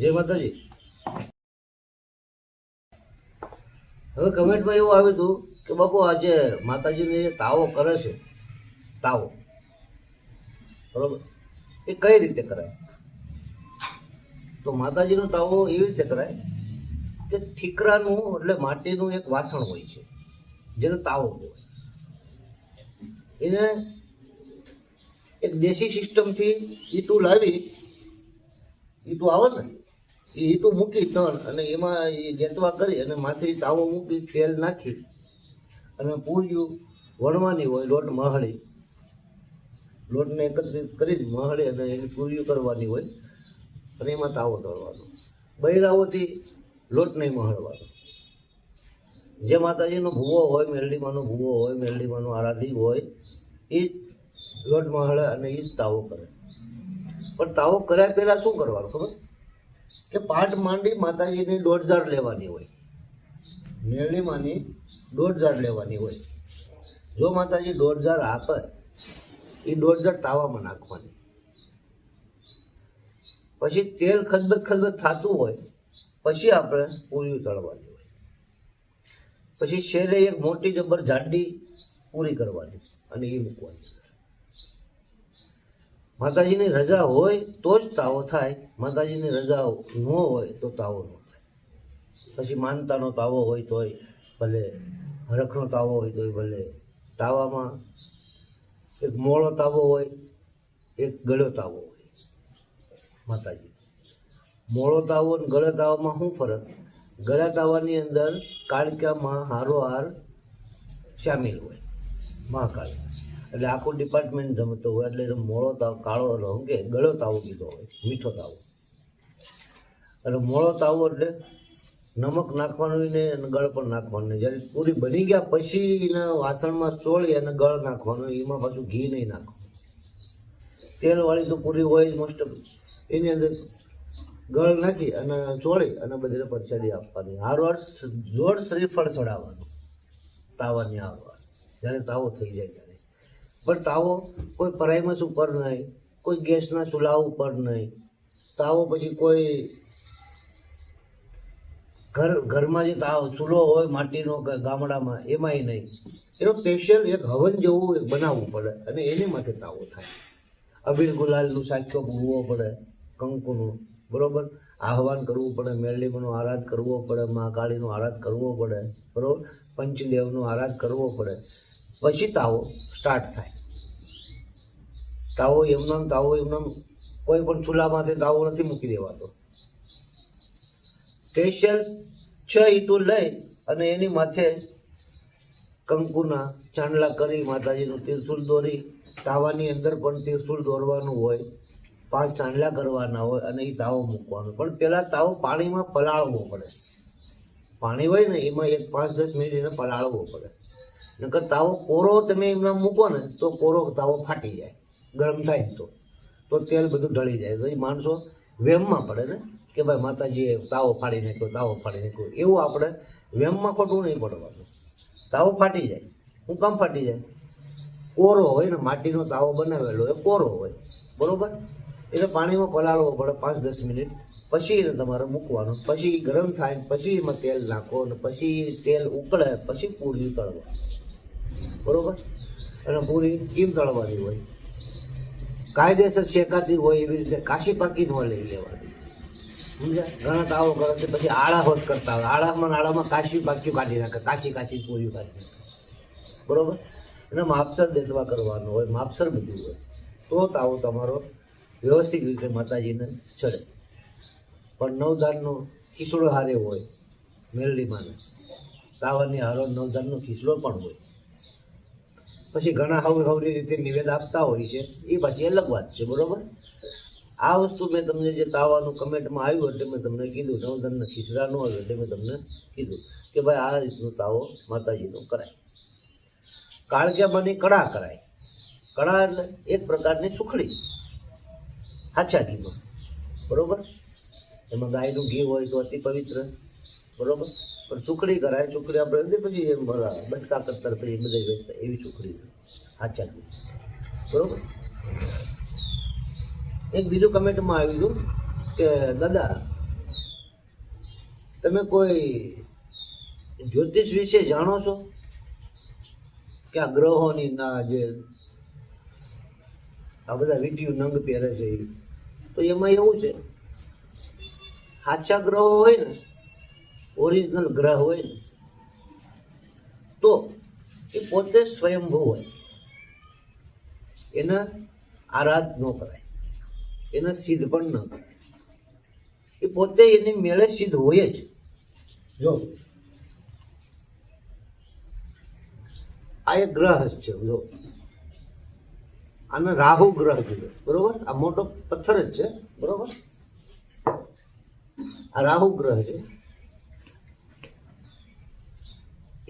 જય માતાજી. હવે કમેન્ટમાં એવું આવ્યું હતું કે બાપુ આજે માતાજીને જે તાવો કરે છે, તાવો, બરોબર? એ કઈ રીતે કરાય? તો માતાજીનો તાવો એવી રીતે કરાય કે ઠીકરાનું એટલે માટીનું એક વાસણ હોય છે, જેને તાવો કહેવાય. એને એક દેશી સિસ્ટમથી ઈટું લાવી ઈટું આવે ને. ઈટું મૂકી તણ અને એમાં એ જેતવા કરી અને માથે તાવો મૂકી તેલ નાખી અને પૂર્યું વણવાની હોય લોટ મહળી. લોટને એકત્રિત કરી મહળી અને એની પૂર્યું કરવાની હોય અને એમાં તાવો તળવાનો. બૈરાઓથી લોટ નહીં મહળવાનો. જે માતાજીનો ભૂવો હોય મેરડીમાંનો ભૂવો હોય મેરડીમાંનો આરાધી હોય, એ જ લોટ મહળે અને એ જ તાવો કરે. પણ તાવો કર્યા પહેલાં શું કરવાનું ખબર? કે પાઠ માંડી માતાજીની દોઢ હજાર લેવાની હોય. મેરડીમાંની દોઢ હજાર લેવાની હોય. જો માતાજી દોઢ હજાર આપે, એ દોઢ હજાર તાવામાં નાખવાની. પછી તેલ ખદબદ ખદબદ થતું હોય, પછી આપણે પૂરી તળવાની હોય. પછી શેરે એક મોટી જબર જાડી પૂરી કરવાની અને એ મૂકવાની. માતાજીની રજા હોય તો જ તાવો થાય, માતાજીની રજા ન હોય તો તાવો ન થાય. પછી માનતાનો તાવો હોય તોય ભલે, હરખનો તાવો હોય તોય ભલે. તાવામાં એક મોળો તાવો હોય, એક ગળો તાવો હોય. માતાજી, મોળો તાવો અને ગળ્યા તાવામાં શું ફરક? ગળા તાવાની અંદર કાળિકામાં હારોહાર સામેલ હોય, મહાકાળી. એટલે આખું ડિપાર્ટમેન્ટ જમતો હોય, એટલે મોળો તાવ, કાળો કે ગળો તાવો કીધો હોય, મીઠો તાવો. એટલે મોળો તાવો એટલે નમક નાખવાનું ને ગળ પણ નાખવાનું જ્યારે પૂરી બની ગયા પછી એના વાસણમાં ચોળી અને ગળ નાખવાનું, એમાં પાછું ઘી નહીં નાખવાનું. તેલવાળી તો પૂરી હોય મોસ્ટ એની અંદર ગળ નાખી અને ચોળી અને બધીને પરસાદી આપવાની. હારવાર જોડ શ્રીફળ ચડાવવાનું તાવાની હારવાર જ્યારે તાવો થઈ જાય ત્યારે. પણ તાવો કોઈ પરાઈમસ ઉપર નહીં. કોઈ ગેસના ચૂલા ઉપર નહીં. તાવો પછી કોઈ ઘર, ઘરમાં જે તાવ, ચૂલો હોય માટીનો ગામડામાં, એમાંય નહીં. એનો સ્પેશિયલ એક હવન જેવું બનાવવું પડે અને એની માટે તાવો થાય. અબીલ ગુલાલનું સાખ્યો પૂરવો પડે, કંકુનું, બરાબર? આહવાન કરવું પડે, મેરડીમાંનું આરાધ કરવો પડે, મા આરાધ કરવો પડે, બરાબર? પંચદેવનું આરાધ કરવો પડે. પછી તાવો સ્ટાર્ટ થાય. તાવો એમનામ તાવો એમનામ કોઈ પણ ચૂલામાંથી તાવો નથી મૂકી દેવાતો. સ્પેશિયલ છ ઈટું લઈ અને એની માથે કંકુના ચાંદલા કરી, માતાજીનું તિરસુલ દોરી, તાવાની અંદર પણ તિરસુલ દોરવાનું હોય, પાંચ ચાંદલા કરવાના હોય અને એ તાવો મૂકવાનો. પણ પહેલાં તાવો પાણીમાં પલાળવો પડે. પાણી હોય ને, એમાં એક પાંચ દસ મિનિટ એને પલાળવો પડે. નકર તાવો કોરો તમે એમાં મૂકો ને તો કોરો તાવો ફાટી જાય, ગરમ થાય તો. તો તેલ બધું ઢળી જાય. તો એ માણસો વેમમાં પડે ને, કે ભાઈ માતાજીએ તાવો ફાડી નાખ્યો, તાવો ફાડી નાખ્યો. એવું આપણે વેમમાં ખોટું નહીં પડવાનું. તાવો ફાટી જાય. હું કામ ફાટી જાય? કોરો હોય ને, માટીનો તાવો બનાવેલો એ કોરો હોય. બરોબર? એટલે પાણીમાં પલાળવો પડે પાંચ દસ મિનિટ. પછી એને તમારે મૂકવાનું. પછી ગરમ થાય પછી એમાં તેલ નાખો અને પછી તેલ ઉકળે, પછી પૂરી તળવા. બરોબર? અને પૂરી કીમ તળવાની હોય. કાયદેસર શેકાતી હોય એવી રીતે કાશી પાકી ન લઈ લેવાની. સમજ્યા? ઘણા તાવો કરે છે, પછી આળા હોત કરતા હોય. આળામાં આળામાં કાશી પાક્યું કાઢી નાખે. કાશી કાશી પૂરી કાઢી નાખે. બરોબર? અને માપસર દેખવા કરવાનું હોય, માપસર બધું હોય. તો તાવો તમારો વ્યવસ્થિત રીતે માતાજીને ચડે. પણ નવધાનનો ખીચડો હારે હોય મેરડીમાં તાવાની હારો નવધાનનો ખીચડો પણ હોય. પછી ઘણા હવરી હવરી રીતે નિવેદ આપતા હોય છે. એ પાછી અલગ વાત છે, બરોબર? આ વસ્તુ મેં તમને જે તાવાનું કમેન્ટમાં આવ્યું એટલે મેં તમને કીધું. નવધાનના ખીચડા ન આવ્યો એટલે મેં તમને કીધું કે ભાઈ આ રીતનું તાવો માતાજીનો કરાય. કાળજામાંની કળા કરાય. કળા એટલે એક પ્રકારની સુખડી. સાચા ઘીમાં બરોબર? એમાં ગાયનું ઘી હોય તો અતિ પવિત્ર. બરોબર? પણ સુખડી કરાય સુખડી આપણે નથી પછી એમ ભરા બટકા કરતા પછી બધા વેચતા, એવી સુખડી સાચા બરોબર? એક બીજું કમેન્ટમાં આવ્યું હતું કે, દાદા, તમે કોઈ જ્યોતિષ વિશે જાણો છો? કે આ ગ્રહોની ના જે આ બધા વીડિયો નંગ પહેરે છે. તો એમાં એવું છે. સાચા ગ્રહો હોય ને ઓરિજિનલ ગ્રહ હોય ને, તો એ પોતે સ્વયંભૂ હોય. એને આરાધ ન કરાય. એને સિદ્ધ પણ ન કરાય. એ પોતે એની મેળે સિદ્ધ હોય જ. જો, આ એક ગ્રહ છે, જો. આને રાહુ ગ્રહ કીધો, બરોબર? આ મોટો પથ્થર જ છે, બરોબર? આ રાહુ ગ્રહ છે.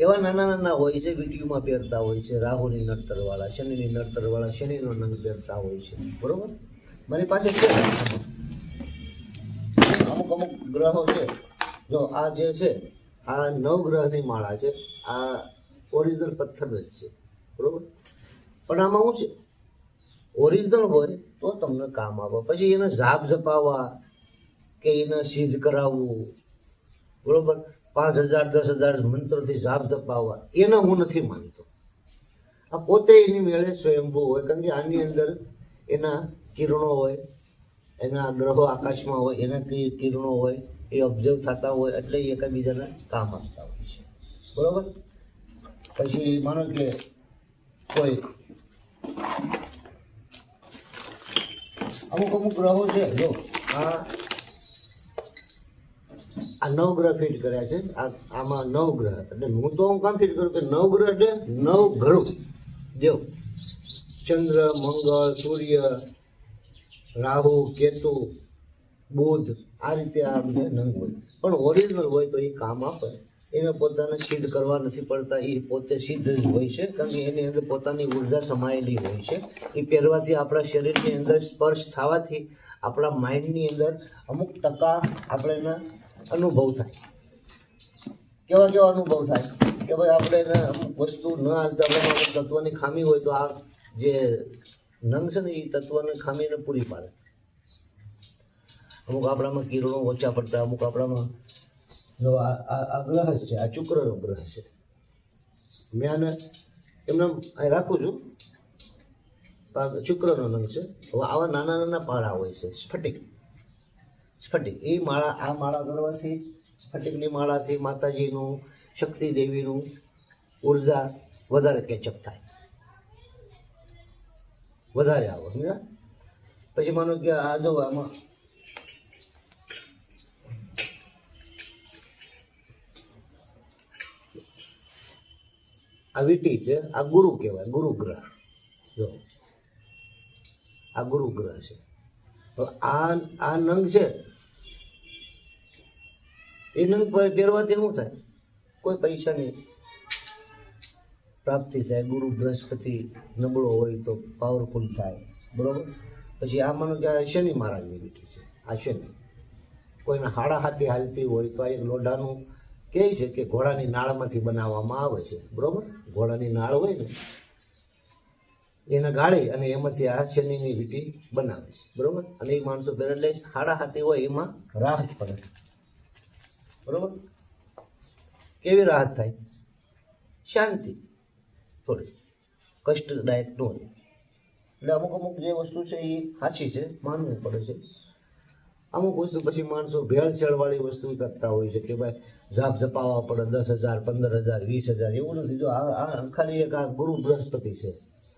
એવા નાના નાના હોય છે, વિડીયોમાં પહેરતા હોય છે, રાહુની નડતરવાળા, શનિની નડતરવાળા, શનિનો નંગ પહેરતા હોય છે. બરોબર? મારી પાસે છે. અમુક અમુક ગ્રહો છે. જો આ જે છે, આ નવગ્રહની માળા છે, આ ઓરિજિનલ પથ્થર જ છે. બરોબર? પણ આમાં શું છે? ઓરિજિનલ હોય તો તમને કામ આવે. પછી એને જાપ જપાવવા કે એને સિદ્ધ કરાવવું. બરોબર? પાંચ હજાર, દસ હજાર મંત્રોથી જાપ જપાવવા. એને હું નથી માનતો. આ પોતે એની મેળે સ્વયંભૂ હોય, કારણ કે આની અંદર એના કિરણો હોય, એના ગ્રહો આકાશમાં હોય, એના કિરણો હોય, એ ઓબ્ઝર્વ થતા હોય, એટલે એ એકબીજાને કામ આપતા હોય છે. બરોબર? પછી માનો કે કોઈ અમુક અમુક ગ્રહો છે, જો આ આ નવ ગ્રહ ફિટ કર્યા છે. આમાં નવ ગ્રહ એટલે હું તો હું કામ ફિટ કરું કે નવ ગ્રહ એટલે નવ ઘરું દેવ ચંદ્ર, મંગળ, સૂર્ય, રાહુ, કેતુ, બુધ, આ રીતે આ બધા નંગ હોય. પણ ઓરિજિનલ હોય તો એ કામ આપે. એને પોતાને સિદ્ધ કરવા નથી પડતા. એ પોતે સિદ્ધ જ હોય છે. કારણ કે એની અંદર પોતાની ઊર્જા સમાયેલી હોય છે. એ પહેરવાથી આપણા શરીરની અંદર સ્પર્શ થવાથી આપણા માઇન્ડની અંદર અમુક ટકા આપણે એના અનુભવ થાય. કેવા કેવા અનુભવ થાય? કે ભાઈ આપણે અમુક વસ્તુ ન આપણામાં અમુક તત્વની ખામી હોય તો આ જે નંગ છે ને એ તત્વની ખામીને પૂરી પાડે. અમુક આપણામાં કિરણો ઓછા પડતા, અમુક આપણામાં જો આ ગ્રહ છે, આ શુક્રનો ગ્રહ છે. મેં આને એમને અહીં રાખું છું. શુક્રનો નંગ છે. હવે આવા નાના નાના પાળા હોય છે, સ્ફટિક. સ્ફટિક. એ માળા, આ માળા કરવાથી સ્ફટિકની માળાથી માતાજીનું શક્તિ દેવીનું ઊર્જા વધારે કેચઅપ થાય. વધારે આવે સમજા પછી માનો કે આ જો આમાં આ વીટી છે, આ ગુરુ કહેવાય, ગુરુ ગ્રહ. જો, આ ગુરુ ગ્રહ છે. આ આ નંગ છે એ નંગ પહેરવાથી શું થાય? કોઈ પૈસાની પ્રાપ્તિ થાય. ગુરુ બૃહસ્પતિ નબળો હોય તો પાવરફુલ થાય. બરોબર? પછી આ માનો કે આ શનિ મહારાજની વીટી છે. આ શનિ. કોઈને હાડા હાથી હાલતી હોય તો આ એક લોઢાનું કહે છે કે ઘોડાની નાળમાંથી બનાવવામાં આવે છે. બરોબર? ઘોડાની નાળ હોય ને, એને ગાળી અને એમાંથી આ શનિની વીટી બનાવે છે. બરોબર? અને એ માણસો પહેરે એટલે હાડા હાથી હોય એમાં રાહત પડે. બરોબર? કેવી રાહત થાય? શાંતિ. થોડી કષ્ટદાયક ન હોય. એટલે અમુક અમુક જે વસ્તુ છે એ સાચી છે, માનવું પડે છે. અમુક વસ્તુ પછી માણસો ભેળસેળવાળી વસ્તુ કરતા હોય છે કે ભાઈ ઝાપ ઝપાવવા પડે, દસ હજાર, પંદર હજાર, વીસ હજાર, એવું નથી. જો આ આ ખાલી એક આ ગુરુ બૃહસ્પતિ છે,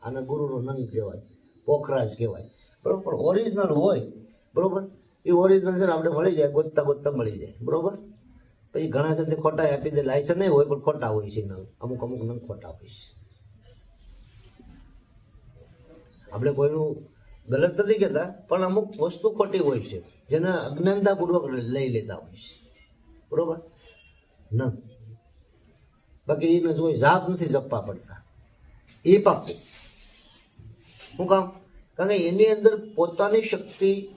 આને ગુરુનો નંગ કહેવાય, પોખરાજ કહેવાય. બરોબર? પણ ઓરિજિનલ હોય. બરોબર? એ ઓરિજિનલ છે આપણે મળી જાય, ગોતતા ગોતતા મળી જાય. બરોબર? પછી ઘણા સાથે ખોટા આપી દે લાયસન્સ નહીં હોય, પણ ખોટા હોય છે નંગ અમુક અમુક નંગ ખોટા હોય છે. આપણે કોઈનું ગલત નથી કહેતા, પણ અમુક વસ્તુ ખોટી હોય છે, જેને અજ્ઞાનતાપૂર્વક લઈ લેતા હોય છે. બરોબર? ન. બાકી એને કોઈ જાપ નથી જપવા પડતા. એ પાકું. શું કામ? કારણ કે એની અંદર પોતાની શક્તિ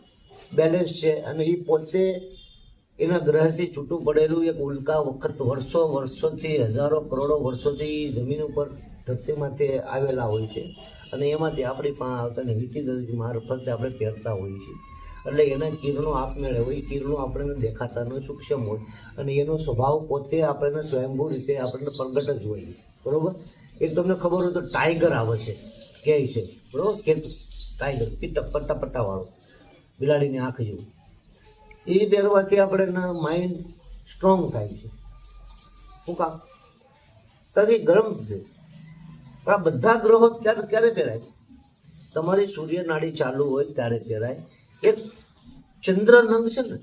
બેલેન્સ છે અને એ પોતે એના ગ્રહથી છૂટું પડેલું એક ઉલ્કા વખત વર્ષો વર્ષોથી, હજારો કરોડો વર્ષોથી જમીન ઉપર ધરતીમાંથી આવેલા હોય છે. અને એમાંથી આપણી પાસે આવતા વિધિ મારફતે આપણે પહેરતા હોઈએ છીએ. એટલે એના કિરણો આપમેળે હોય, કિરણો આપણને દેખાતા ન સૂક્ષ્મ હોય. અને એનો સ્વભાવ પોતે આપણને સ્વયંભૂ રીતે આપણને પ્રગટ જ હોય બરોબર? એક તમને ખબર હોય તો ટાઈગર આવે છે. કે છે. બરોબર? કે ટાઈગર પીટા પટ્ટા, પટ્ટાવાળો. બિલાડીની આંખ જેવું. એ પહેરવાથી આપણે માઇન્ડ સ્ટ્રોંગ થાય છે. શું કામ? તારી ગરમ છે. આ બધા ગ્રહો ક્યારે ક્યારે પહેરાય? તમારી સૂર્ય નાડી ચાલુ હોય ત્યારે પહેરાય. એક ચંદ્ર નંગ છે ને,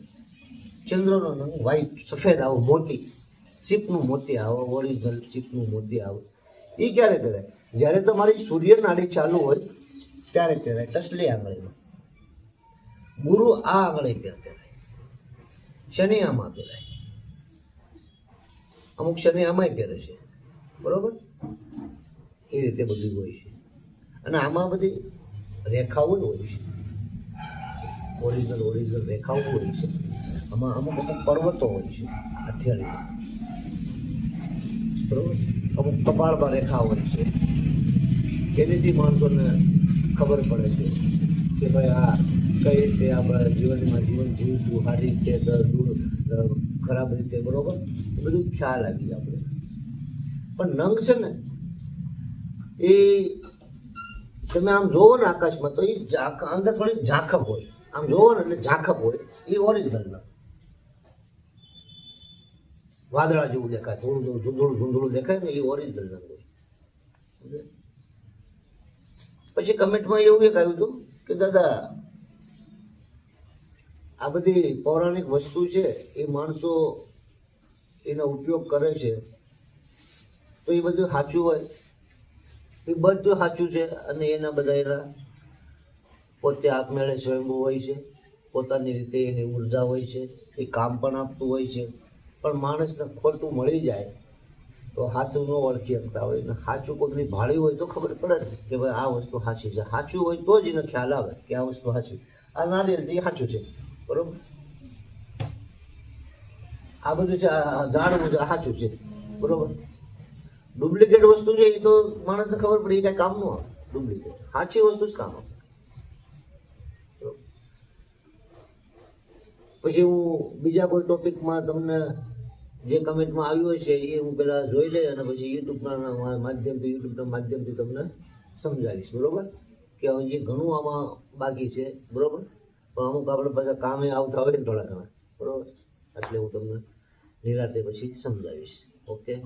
ચંદ્રનો નંગ વ્હાઈટ સફેદ આવો મોતી સીપનું મોતી આવે ઓરિજિનલ સીપનું મોતી આવે. એ ક્યારે પહેરાય? જ્યારે તમારી સૂર્યનાળી ચાલુ હોય ત્યારે પહેરાય. ટસલી આંગળીમાં. ગુરુ આ આંગળી પહેર પહેરાય. શનિ આમાં પહેરાય અમુક શનિ આમાંય પહેરે છે. બરોબર? એ રીતે બધું હોય છે. અને આમાં બધી રેખાઓ હોય છે. ઓરિજિનલ ઓરિજિનલ રેખાઓ હોય છે. આમાં અમુક અમુક પર્વતો હોય છે હથિયારીમાં બરોબર? અમુક કપાળમાં રેખા હોય છે. એનીથી માણસોને ખબર પડે છે કે ભાઈ આ કઈ રીતે આપણે જીવનમાં જીવન જીવશું, સારી રીતે ખરાબ રીતે, બરોબર? બધું ખ્યાલ આવી આપણે. પણ નંગ છે ને, એ તમે આમ જોવો ને આકાશમાં, તો એ અંદર થોડી ઝાખપ હોય. આમ જોવો ને એટલે ઝાખપ હોય, એ ઓરિજિનલ નંગ. વાદળા જેવું દેખાય થોડું થોડું ધૂંધળું દેખાય ને, એ ઓરિજિનલ નંગ હોય. પછી કમેન્ટમાં એવું એક આવ્યું હતું કે, દાદા આ બધી પૌરાણિક વસ્તુ છે, એ માણસો એનો ઉપયોગ કરે છે. તો એ બધું સાચું હોય. એ બધું સાચું છે અને એના બધા એના પોતે આપમેળે સ્વયંભૂ હોય છે. પોતાની રીતે એની ઊર્જા હોય છે. એ કામ પણ આપતું હોય છે. પણ માણસને ખોટું મળી જાય તો સાચું ન ઓળખી શકતા હોય. ને સાચું કોઈની ભાળી હોય તો ખબર પડે ને કે ભાઈ આ વસ્તુ સાચી છે. સાચું હોય તો જ એને ખ્યાલ આવે કે આ વસ્તુ સાચી આ નારિયેલ એ સાચું છે. બરોબર? આ બધું છે જાણવું છે સાચું છે, બરોબર? ડુપ્લિકેટ વસ્તુ છે, એ તો માણસને ખબર પડે, એ કાંઈ કામનું આવે. ડુપ્લિકેટ. સાચી વસ્તુ જ કામ પછી હું બીજા કોઈ ટોપિકમાં તમને જે કમેન્ટમાં આવ્યું છે, એ હું પેલા જોઈ લઈ અને પછી યુટ્યુબના માધ્યમથી યુટ્યુબના માધ્યમથી તમને સમજાવીશ, બરોબર? કે હજી ઘણું આમાં બાકી છે, બરોબર? પણ અમુક આપણે પાછા કામે આવતા હોય ને થોડા ઘણા. બરોબર? એટલે હું તમને નિરાતે પછી સમજાવીશ. ઓકે?